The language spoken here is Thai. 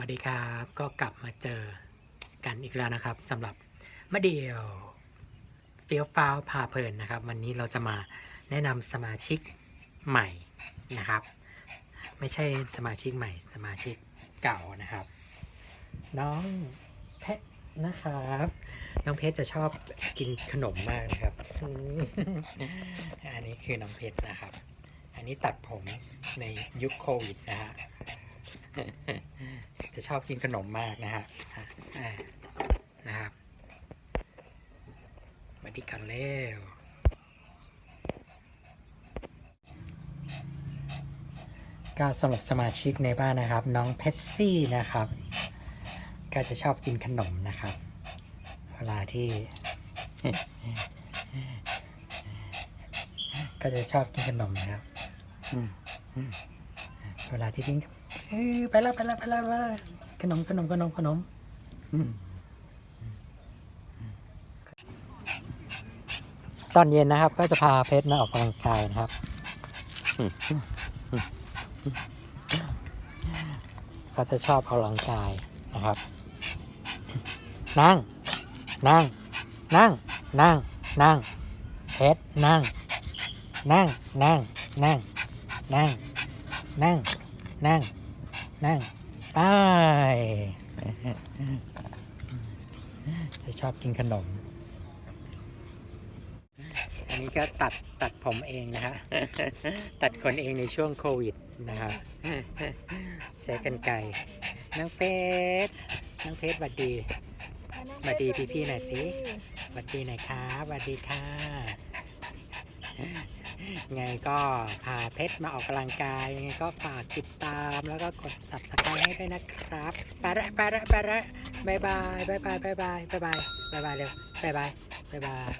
วัสดีครับ ก็กลับมาเจอกันอีกแล้วนะครับสำหรับมะเดียวเฟี้ยวฟ้าวพาเพลินนะครับ วันนี้เราจะมาแนะนำสมาชิกใหม่นะครับ ไม่ใช่สมาชิกใหม่ สมาชิกเก่านะครับ น้องเพชรนะครับ น้องเพชรจะชอบกินขนมมากนะครับ อันนี้คือน้องเพชรนะครับ อันนี้ตัดผมในยุคโควิดนะฮะ จะชอบกินขนมมากนะฮะอะอ่านะครับมาดีกันเร็วก็สำหรับสมาชิกในบ้านนะครับ น้องเพชซี่นะครับ ก็จะชอบกินขนมนะครับ เวลาที่ ก็จะชอบกินขนมนะครับอืมอืมเวลาที่กินเอ้ย ไปแล้วไปแล้วไปแล้วไปแล้วขนมขนมขนมขนมตอนเย็นนะครับ ก็จะพาเพชรมาออกกำลังกายนะครับก็จะชอบออกกำลังกายนะครับ นั่ง นั่ง นั่ง นั่ง นั่ง เพชรนั่ง นั่ง นั่ง นั่ง นั่ง นั่ง นั่ง นั่งไปจะชอบกินขนม อันนี้ก็ตัดตัดผมเองนะฮะ ตัดขนเองในช่วงโควิดนะครับใช้กันไกรน้องเพชรน้องเพชรสวัสดีสวัสดีพี่ๆหน่อยสิสวัสดีหน่อยครับสวัสดีค่ะ ไงก็พาเพชรมาออกกำลังกาย ยังไงก็ฝากติดตามแล้วก็กดสับสไครต์ให้ด้วยนะครับไปละไปละไปละบายบายบายบายบายบายบายบายบายบายเร็วบายบายบายบาย